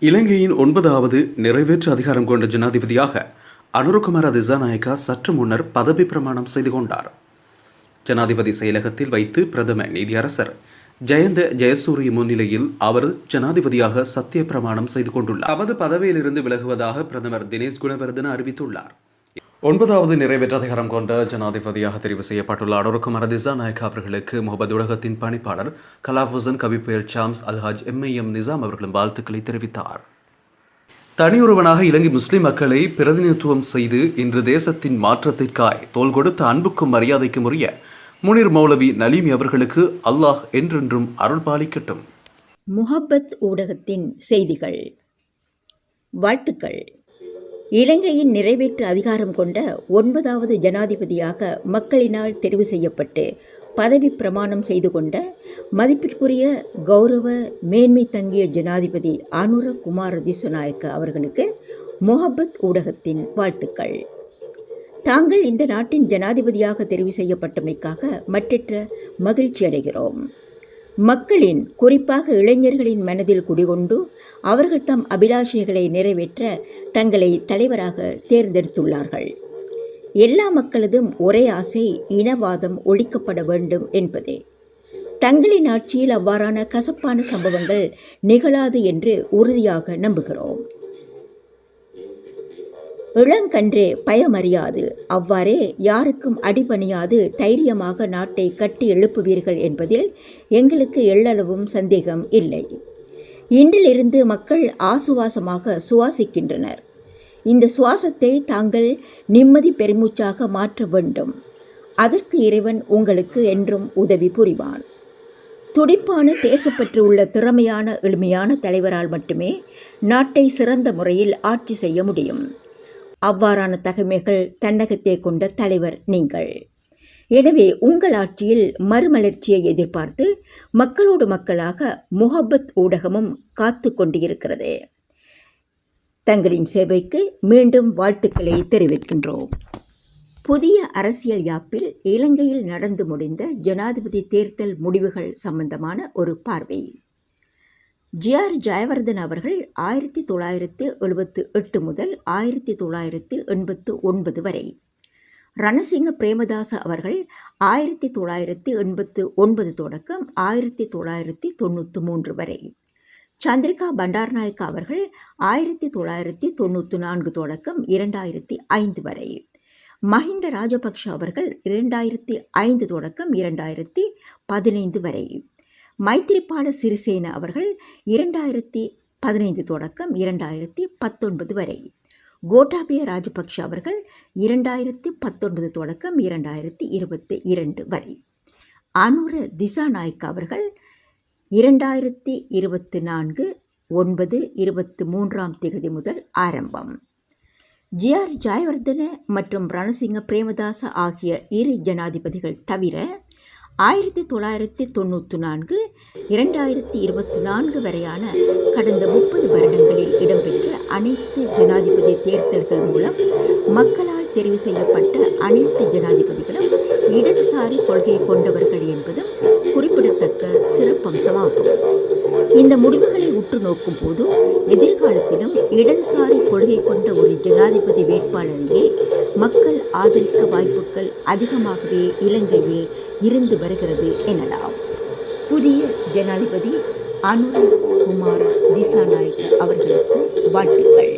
இலங்கையின் ஒன்பதாவது நிறைவேற்று அதிகாரம் கொண்ட ஜனாதிபதியாக அனுருகுமார திசாநாயக்கா சற்று முன்னர் பதவி பிரமாணம் செய்து கொண்டார். ஜனாதிபதி செயலகத்தில் வைத்து பிரதம நீதியரசர் ஜெயந்த ஜெயசூரிய முன்னிலையில் அவர் ஜனாதிபதியாக சத்திய பிரமாணம் செய்து கொண்டுள்ளார். தமது பதவியிலிருந்து விலகுவதாக பிரதமர் தினேஷ் குணவர்தன அறிவித்துள்ளார். ஒன்பதாவது நிறைவேற்றாதிகாரம் கொண்ட ஜனாதிபதியாக தெரிவு செய்யப்பட்டுள்ள அனுருகுமார நாயக் அவர்களுக்கு முகமது உலகத்தின் பணிப்பாளர் கலாஃபுசன் கவிப்புயல் Shams Alhaj M I M Nizam அவர்களும் வாழ்த்துக்களை தெரிவித்தார். தனியொருவனாக இலங்கை முஸ்லிம் மக்களை பிரதிநிதித்துவம் செய்து இன்று தேசத்தின் மாற்றத்திற்காய் தோள் கொடுத்த அன்புக்கும் மரியாதைக்கும் உரிய முனிர் மௌலவி நலீமி அவர்களுக்கு அல்லாஹ் என்றென்றும் அருள் பாலிக்கட்டும். முஹப்பத் ஊடகத்தின் செய்திகள். வாழ்த்துக்கள். இலங்கையின் நிறைவேற்று அதிகாரம் கொண்ட ஒன்பதாவது ஜனாதிபதியாக மக்களினால் தெரிவு செய்யப்பட்டு பதவி பிரமாணம் செய்து கொண்ட மதிப்பிற்குரிய கௌரவ மேன்மை தங்கிய ஜனாதிபதி அனுர குமார திசுநாயக்க அவர்களுக்கு முஹப்பத் ஊடகத்தின் வாழ்த்துக்கள். தாங்கள் இந்த நாட்டின் ஜனாதிபதியாக தெரிவு செய்யப்பட்டமைக்காக மற்றற்ற மகிழ்ச்சி அடைகிறோம் மக்களின் குறிப்பாக இளைஞர்களின் மனதில் குடிகொண்டு அவர்கள் தம் அபிலாஷைகளை நிறைவேற்ற தங்களை தலைவராக தேர்ந்தெடுத்துள்ளார்கள். எல்லா மக்களதும் ஒரே ஆசை இனவாதம் ஒழிக்கப்பட வேண்டும் என்பதே. தங்களின் ஆட்சியில் அவ்வாறான கசப்பான சம்பவங்கள் நிகழாது என்று உறுதியாக நம்புகிறோம். இளங்கன்றே பயமறியாது. அவ்வாறே யாருக்கும் அடிபணியாது. தைரியமாக நாட்டை கட்டி எழுப்புவீர்கள் என்பதில் எங்களுக்கு எள்ளளவும் சந்தேகம் இல்லை. இன்றிலிருந்து மக்கள் ஆசுவாசமாக சுவாசிக்கின்றனர். இந்த சுவாசத்தை தாங்கள் நிம்மதி பெருமூச்சாக மாற்ற வேண்டும். அதற்கு இறைவன் உங்களுக்கு என்றும் உதவி புரிவான். துடிப்பான தேசப்பற்று உள்ள திறமையான எளிமையான தலைவரால் மட்டுமே நாட்டை சிறந்த முறையில் ஆட்சி செய்ய முடியும். அவ்வாறான தகமைகள் தன்னகத்தே கொண்ட தலைவர் நீங்கள். எனவே உங்கள் ஆட்சியில் மறுமலர்ச்சியை எதிர்பார்த்து மக்களோடு மக்களாக முஹப்பத் ஊடகமும் காத்து கொண்டிருக்கிறது. தங்களின் சேவைக்கு மீண்டும் வாழ்த்துக்களை தெரிவிக்கின்றோம். புதிய அரசியல் யாப்பில் இலங்கையில் நடந்து முடிந்த ஜனாதிபதி தேர்தல் முடிவுகள் சம்பந்தமான ஒரு பார்வை. ஜிஆர் ஜெயவர்தன் அவர்கள் ஆயிரத்தி தொள்ளாயிரத்து எழுபத்து எட்டு முதல் ஆயிரத்தி தொள்ளாயிரத்து எண்பத்து ஒன்பது வரை. ரணசிங்க பிரேமதாச அவர்கள் ஆயிரத்தி தொள்ளாயிரத்தி எண்பத்து ஒன்பது தொடக்கம் ஆயிரத்தி தொள்ளாயிரத்தி தொண்ணூற்று மூன்று வரை. சந்திரிகா பண்டார்நாயக்கா அவர்கள் ஆயிரத்தி தொள்ளாயிரத்தி தொண்ணூற்று நான்கு தொடக்கம் இரண்டாயிரத்தி ஐந்து வரை. மஹிந்த ராஜபக்ஷ அவர்கள் இரண்டாயிரத்தி ஐந்து தொடக்கம் இரண்டாயிரத்தி பதினைந்து வரை. மைத்திரிபால சிறிசேன அவர்கள் இரண்டாயிரத்தி பதினைந்து தொடக்கம் இரண்டாயிரத்தி பத்தொன்பது வரை. கோட்டாபய ராஜபக்ஷ அவர்கள் இரண்டாயிரத்தி பத்தொன்பது தொடக்கம் இரண்டாயிரத்தி இருபத்தி இரண்டு வரை. அனுர திசாநாயக் அவர்கள் இரண்டாயிரத்தி இருபத்தி நான்கு ஒன்பது இருபத்தி மூன்றாம் திகதி முதல் ஆரம்பம். ஜிஆர் ஜெயவர்தன மற்றும் ரணசிங்க பிரேமதாச ஆகிய இரு ஜனாதிபதிகள் தவிர ஆயிரத்தி தொள்ளாயிரத்தி தொண்ணூற்றி நான்கு இரண்டாயிரத்தி இருபத்தி நான்கு வரையான கடந்த முப்பது வருடங்களில் இடம்பெற்ற அனைத்து ஜனாதிபதி தேர்தல்கள் மூலம் மக்களால் தெரிவு செய்யப்பட்ட அனைத்து ஜனாதிபதிகளும் இடதுசாரி கொள்கையை கொண்டவர்கள் என்பதும் குறிப்பிடத்தக்க சிறப்பம்சமாகும். இந்த முடிவுகளை உற்று நோக்கும் போது எதிர்காலத்திலும் இடதுசாரி கொள்கை கொண்ட ஒரு ஜனாதிபதி வேட்பாளரையே மக்கள் ஆதரிக்க வாய்ப்புகள் அதிகமாகவே இலங்கையில் இருந்து வருகிறது எனலாம். புதிய ஜனாதிபதி அனுர குமார திசாநாயக்க அவர்களுக்கு வாழ்த்துக்கள்.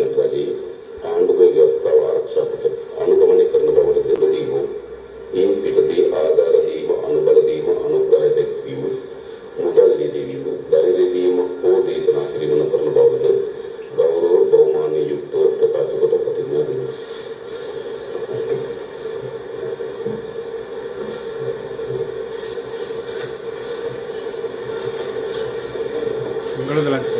Velos delante.